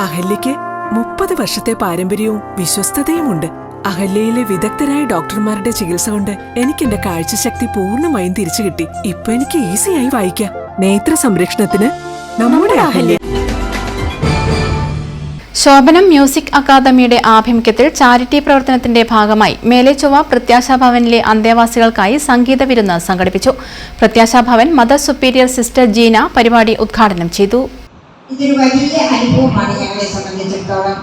അഹല്യയ്ക്ക് മുപ്പത് വർഷത്തെ പാരമ്പര്യവും വിശ്വസ്തതയുമുണ്ട്. അഹല്യയിലെ വിദഗ്ധരായ ഡോക്ടർമാരുടെ ചികിത്സ കൊണ്ട് എനിക്ക് എന്റെ കാഴ്ചശക്തി പൂർണമായും തിരിച്ചു കിട്ടി. ഇപ്പൊ എനിക്ക് ഈസിയായി വായിക്കാം. നേത്ര സംരക്ഷണത്തിന് നമ്മുടെ അഹല്യ. ശോഭനം മ്യൂസിക് അക്കാദമിയുടെ ആഭിമുഖ്യത്തിൽ ചാരിറ്റി പ്രവർത്തനത്തിന്റെ ഭാഗമായി മേലേച്ചൊവ്വ പ്രത്യാശാ ഭവനിലെ അന്തേവാസികൾക്കായി സംഗീത വിരുന്ന് സംഘടിപ്പിച്ചു. Prathyasha Bhavan mother superior sister Jeena പരിപാടി ഉദ്ഘാടനം ചെയ്തു. ഇതൊരു വലിയ അനുഭവമാണ് ഞങ്ങളെ സംബന്ധിച്ചിടത്തോളം.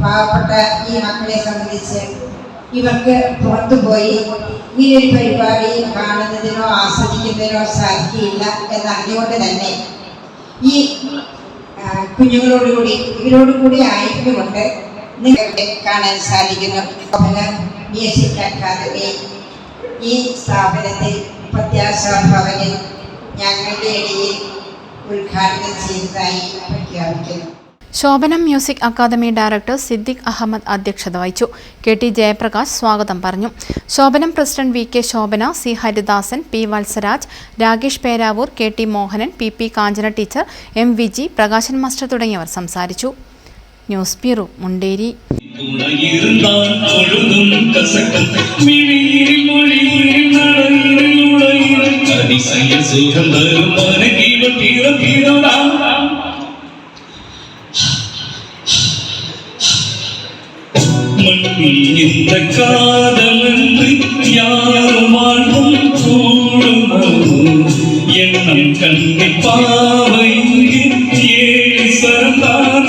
പാവപ്പെട്ട ഈ മക്കളെ സംബന്ധിച്ച് ഇവർക്ക് പുറത്തു പോയി ഇങ്ങനൊരു പരിപാടി കാണുന്നതിനോ ആസ്വദിക്കുന്നതിനോ സാധിക്കില്ല എന്നറിഞ്ഞുകൊണ്ട് തന്നെ ഈ കുഞ്ഞുങ്ങളോടുകൂടി ഇവരോടുകൂടി ആയതുകൊണ്ട് നിങ്ങളെ കാണാൻ സാധിക്കുന്നു. ബി എസ് സി അക്കാദമി ഈ സ്ഥാപനത്തിൽ പ്രത്യാശ ഭവനിൽ ഞങ്ങളുടെ ഇടയിൽ ഉദ്ഘാടനം ചെയ്തതായി പ്രഖ്യാപിക്കുന്നു. Shobhanam music academy director Siddique Ahmed അധ്യക്ഷത വഹിച്ചു. കെ ടി ജയപ്രകാശ് സ്വാഗതം പറഞ്ഞു. Shobhanam president V K Shobhana C Haridasan P Valsaraj Rakesh Peravoor K T Mohanan P P Kanchana teacher M Viji Prakashan master തുടങ്ങിയവർ സംസാരിച്ചു. News bureau Munderi. അതിശയ സുഖം തരും மண்ணில் இந்த காதலன்று யார் வாழ்வும் கூடுமோ எண்ணம் கண்டிப்பாவை ஏழு சரந்தார்.